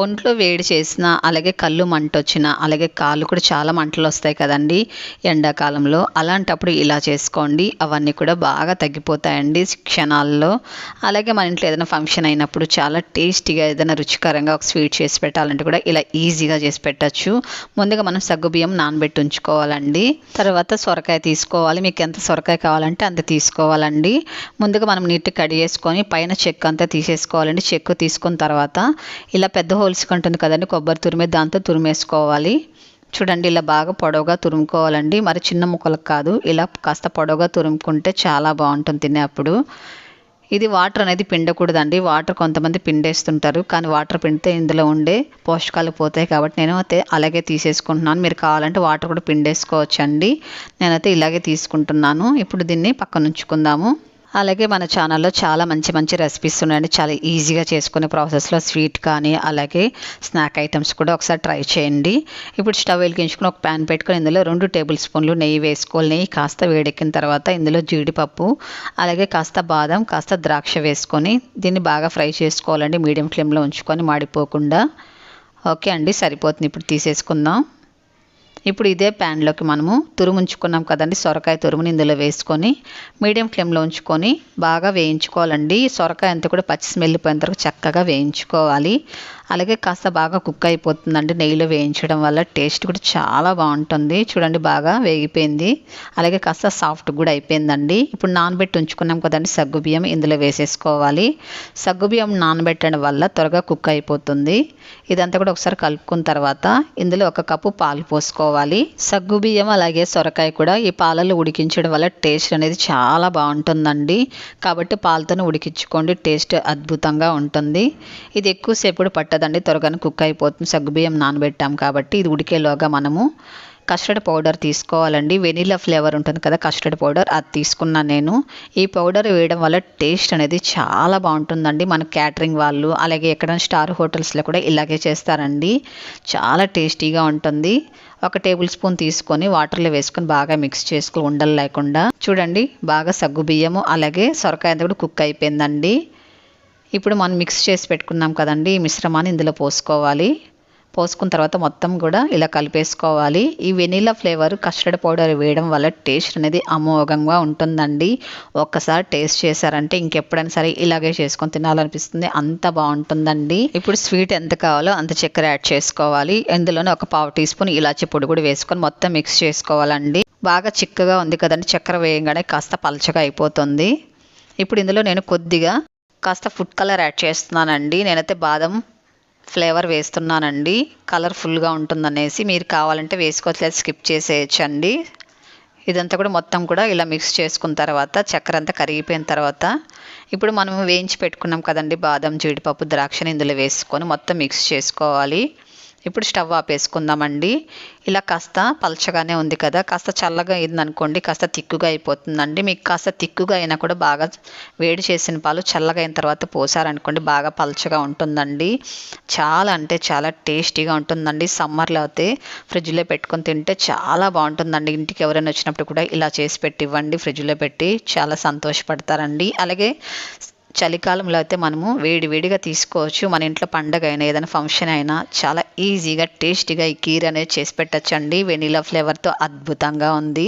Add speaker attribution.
Speaker 1: ఒంట్లో వేడి చేసిన అలాగే కళ్ళు మంట వచ్చిన అలాగే కాళ్ళు కూడా చాలా మంటలు వస్తాయి కదండి ఎండాకాలంలో. అలాంటప్పుడు ఇలా చేసుకోండి. అవన్నీ కూడా బాగా తగ్గిపోతాయండి క్షణాల్లో. అలాగే మన ఇంట్లో ఏదైనా ఫంక్షన్ అయినప్పుడు చాలా టేస్టీగా ఏదైనా రుచికరంగా ఒక స్వీట్ చేసి పెట్టాలంటే కూడా ఇలా ఈజీగా చేసి పెట్టచ్చు. ముందుగా మనం సగ్గుబియ్యం నానబెట్టి ఉంచుకోవాలండి. తర్వాత సొరకాయ తీసుకోవాలి. మీకు ఎంత సొరకాయ కావాలంటే అంత తీసుకోవాలండి. ముందుగా మనం నీట్గా కడి చేసుకొని పైన చెక్కు అంతా తీసేసుకోవాలండి. చెక్కు తీసుకున్న తర్వాత ఇలా పెద్ద హోల్ ఉంటుంది కదండి కొబ్బరి తురిమే దాంతో తురిమేసుకోవాలి. చూడండి ఇలా బాగా పొడవుగా తురుముకోవాలండి. మరి చిన్న ముక్కలకు కాదు ఇలా కాస్త పొడవుగా తురుముకుంటే చాలా బాగుంటుంది తినేప్పుడు. ఇది వాటర్ అనేది పిండకూడదండి. వాటర్ కొంతమంది పిండేస్తుంటారు కానీ వాటర్ పిండితే ఇందులో ఉండే పోషకాలు పోతాయి కాబట్టి నేను అయితే అలాగే తీసేసుకుంటున్నాను. మీరు కావాలంటే వాటర్ కూడా పిండేసుకోవచ్చండి. నేనైతే ఇలాగే తీసుకుంటున్నాను. ఇప్పుడు దీన్ని పక్కన ఉంచుకుందాము అలాగే మన ఛానల్లో చాలా మంచి మంచి రెసిపీస్ ఉన్నాయండి. చాలా ఈజీగా చేసుకునే ప్రాసెస్లో స్వీట్ కానీ అలాగే స్నాక్ ఐటమ్స్ కూడా ఒకసారి ట్రై చేయండి. ఇప్పుడు స్టవ్ వెలిగించుకుని ఒక ప్యాన్ పెట్టుకొని ఇందులో రెండు టేబుల్ స్పూన్లు నెయ్యి వేసుకోవాలి. నెయ్యి కాస్త వేడెక్కిన తర్వాత ఇందులో జీడిపప్పు అలాగే కాస్త బాదం కాస్త ద్రాక్ష వేసుకొని దీన్ని బాగా ఫ్రై చేసుకోవాలండి. మీడియం ఫ్లేమ్లో ఉంచుకొని మాడిపోకుండా. ఓకే అండి సరిపోతుంది. ఇప్పుడు తీసేసుకుందాం. ఇప్పుడు ఇదే ప్యాన్లోకి మనము తురుముంచుకున్నాం కదండి సొరకాయ తురుముని ఇందులో వేసుకొని మీడియం ఫ్లేమ్లో ఉంచుకొని బాగా వేయించుకోవాలండి. సొరకాయ అంతా కూడా పచ్చి స్మెల్ పోయిన తర్వాత చక్కగా వేయించుకోవాలి. అలాగే కాస్త బాగా కుక్ అయిపోతుందండి నెయ్యిలో వేయించడం వల్ల. టేస్ట్ కూడా చాలా బాగుంటుంది. చూడండి బాగా వేగిపోయింది. అలాగే కాస్త సాఫ్ట్ కూడా అయిపోయిందండి. ఇప్పుడు నానబెట్టి ఉంచుకున్నాం కదండి సగ్గుబియ్యం ఇందులో వేసేసుకోవాలి. సగ్గుబియ్యం నానబెట్టడం వల్ల త్వరగా కుక్ అయిపోతుంది. ఇదంతా కూడా ఒకసారి కలుపుకున్న తర్వాత ఇందులో ఒక కప్పు పాలు పోసుకోవాలి. సగ్గుబియ్యం అలాగే సొరకాయ కూడా ఈ పాలలో ఉడికించడం వల్ల టేస్ట్ అనేది చాలా బాగుంటుందండి. కాబట్టి పాలతోనే ఉడికించుకోండి. టేస్ట్ అద్భుతంగా ఉంటుంది. ఇది ఎక్కువసేపు పట్టదండి. త్వరగానే కుక్ అయిపోతుంది. సగ్గుబియ్యం నానబెట్టాం కాబట్టి ఇది ఉడికేలోగా మనము కస్టర్డ్ పౌడర్ తీసుకోవాలండి. వెనీలా ఫ్లేవర్ ఉంటుంది కదా కస్టర్డ్ పౌడర్ అది తీసుకున్నాను నేను. ఈ పౌడర్ వేయడం వల్ల టేస్ట్ అనేది చాలా బాగుంటుందండి. మన క్యాటరింగ్ వాళ్ళు అలాగే ఎక్కడైనా స్టార్ హోటల్స్లో కూడా ఇలాగే చేస్తారండి. చాలా టేస్టీగా ఉంటుంది. ఒక టేబుల్ స్పూన్ తీసుకొని వాటర్లో వేసుకొని బాగా మిక్స్ చేసుకుని ఉండలు లేకుండా. చూడండి బాగా సగ్గు బియ్యము అలాగే సొరకాయ అంతా కూడా కుక్ అయిపోయిందండి. ఇప్పుడు మనం మిక్స్ చేసి పెట్టుకున్నాం కదండి ఈ మిశ్రమాన్ని ఇందులో పోసుకోవాలి. పోసుకున్న తర్వాత మొత్తం కూడా ఇలా కలిపేసుకోవాలి. ఈ వెనీలా ఫ్లేవర్ కస్టర్డ్ పౌడర్ వేయడం వల్ల టేస్ట్ అనేది అమోఘంగా ఉంటుందండి. ఒక్కసారి టేస్ట్ చేశారంటే ఇంకెప్పుడైనా సరే ఇలాగే చేసుకొని తినాలనిపిస్తుంది. అంత బాగుంటుందండి. ఇప్పుడు స్వీట్ ఎంత కావాలో అంత చక్కెర యాడ్ చేసుకోవాలి. ఇందులోనే ఒక పావు టీ స్పూన్ ఇలాచి పొడి కూడా వేసుకొని మొత్తం మిక్స్ చేసుకోవాలండి. బాగా చిక్కగా ఉంది కదండి చక్కెర వేయగానే కాస్త పలచగా అయిపోతుంది. ఇప్పుడు ఇందులో నేను కొద్దిగా కాస్త ఫుడ్ కలర్ యాడ్ చేస్తున్నానండి. నేనైతే బాదం ఫ్లేవర్ వేస్తున్నానండి. కలర్ఫుల్గా ఉంటుందనేసి మీరు కావాలంటే వేసుకోవచ్చు లేదా స్కిప్ చేసేయచ్చండి. ఇదంతా కూడా మొత్తం కూడా ఇలా మిక్స్ చేసుకున్న తర్వాత చక్కెర అంతా కరిగిపోయిన తర్వాత ఇప్పుడు మనం వేయించి పెట్టుకున్నాం కదండి బాదం జీడిపప్పు ద్రాక్షని ఇందులో వేసుకొని మొత్తం మిక్స్ చేసుకోవాలి. ఇప్పుడు స్టవ్ ఆపేసుకుందామండి. ఇలా కాస్త పలచగానే ఉంది కదా కాస్త చల్లగా అయిందనుకోండి కాస్త తిక్కుగా అయిపోతుందండి. మీకు కాస్త తిక్కుగా అయినా కూడా బాగా వేడి చేసిన పాలు చల్లగా అయిన తర్వాత పోసారనుకోండి బాగా పలచగా ఉంటుందండి. చాలా అంటే చాలా టేస్టీగా ఉంటుందండి. సమ్మర్లో అయితే ఫ్రిడ్జ్లో పెట్టుకొని తింటే చాలా బాగుంటుందండి. ఇంటికి ఎవరైనా వచ్చినప్పుడు కూడా ఇలా చేసి పెట్టి ఇవ్వండి ఫ్రిడ్జ్లో పెట్టి చాలా సంతోషపడతారండి. అలాగే చలికాలంలో అయితే మనము వేడి వేడిగా తీసుకోవచ్చు. మన ఇంట్లో పండగ అయినా ఏదైనా ఫంక్షన్ అయినా చాలా ఈజీగా టేస్టీగా ఈ కీర్ అనేది చేసి పెట్టచ్చండి. వెనీలా ఫ్లేవర్తో అద్భుతంగా ఉంది.